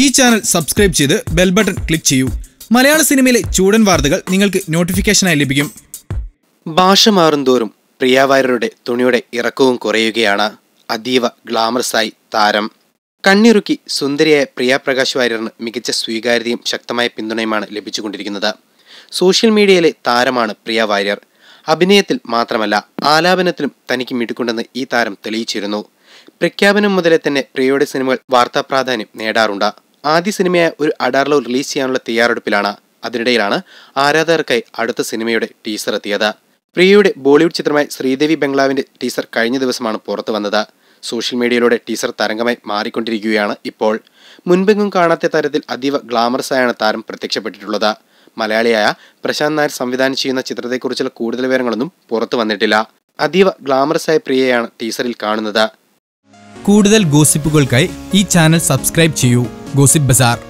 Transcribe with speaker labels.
Speaker 1: ഈ channel subscribe ചെയ്ത് bell button click ചെയ്യൂ. മലയാള സിനിമയിലെ ചൂടൻ വാർത്തകൾ നിങ്ങൾക്ക് നോട്ടിഫിക്കേഷനായി ലഭിക്കും.
Speaker 2: ഭാഷ മാറുന്തോറും പ്രിയാവാര്യരുടെ തുണിയുടെ ഇറക്കവും കുറയുകയാണ് അതീവ ഗ്ലാമറസായി താരം. കണ്ണിറുക്കി സുന്ദരിയായ പ്രിയാപ്രകാശ് വാര്യറിന് മികച്ച സ്വീകാര്യതയും ശക്തമായ പിന്തുണയുമാണ് ലഭിച്ചുകൊണ്ടിരിക്കുന്നത്. സോഷ്യൽ മീഡിയയിലെ താരമാണ് പ്രിയ വാര്യർ. അഭിനയത്തിൽ മാത്രമല്ല ആലാപനത്തിലും തനിക്ക് മിടുക്കുണ്ടെന്ന് ഈ താരം തെളിയിച്ചിരുന്നു. പ്രഖ്യാപനം മുതലേ തന്നെ പ്രിയയുടെ സിനിമകൾ വാർത്താ പ്രാധാന്യം നേടാറുണ്ട്. ആദ്യ സിനിമയായ ഒരു അഡാർലോ റിലീസ് ചെയ്യാനുള്ള തയ്യാറെടുപ്പിലാണ്. അതിനിടയിലാണ് ആരാധകർക്കായി അടുത്ത സിനിമയുടെ ടീസർ എത്തിയത്. പ്രിയയുടെ ബോളിവുഡ് ചിത്രമായ ശ്രീദേവി ബംഗ്ലാവിന്റെ ടീസർ കഴിഞ്ഞ ദിവസമാണ് പുറത്തു വന്നത്. സോഷ്യൽ മീഡിയയിലൂടെ ടീസർ തരംഗമായി മാറിക്കൊണ്ടിരിക്കുകയാണ് ഇപ്പോൾ. മുൻപെങ്ങും കാണാത്ത തരത്തിൽ അതീവ ഗ്ലാമറസായാണ് താരം പ്രത്യക്ഷപ്പെട്ടിട്ടുള്ളത്. മലയാളിയായ പ്രശാന്ത് നായർ സംവിധാനം ചെയ്യുന്ന ചിത്രത്തെക്കുറിച്ചുള്ള കൂടുതൽ വിവരങ്ങളൊന്നും പുറത്തു വന്നിട്ടില്ല. അതീവ ഗ്ലാമറസായ പ്രിയയാണ് ടീസറിൽ കാണുന്നത്.
Speaker 1: കൂടുതൽ ഗോസിപ്പുകൾക്കായി ഈ ചാനൽ സബ്സ്ക്രൈബ് ചെയ്യൂ. Gossip Bazaar.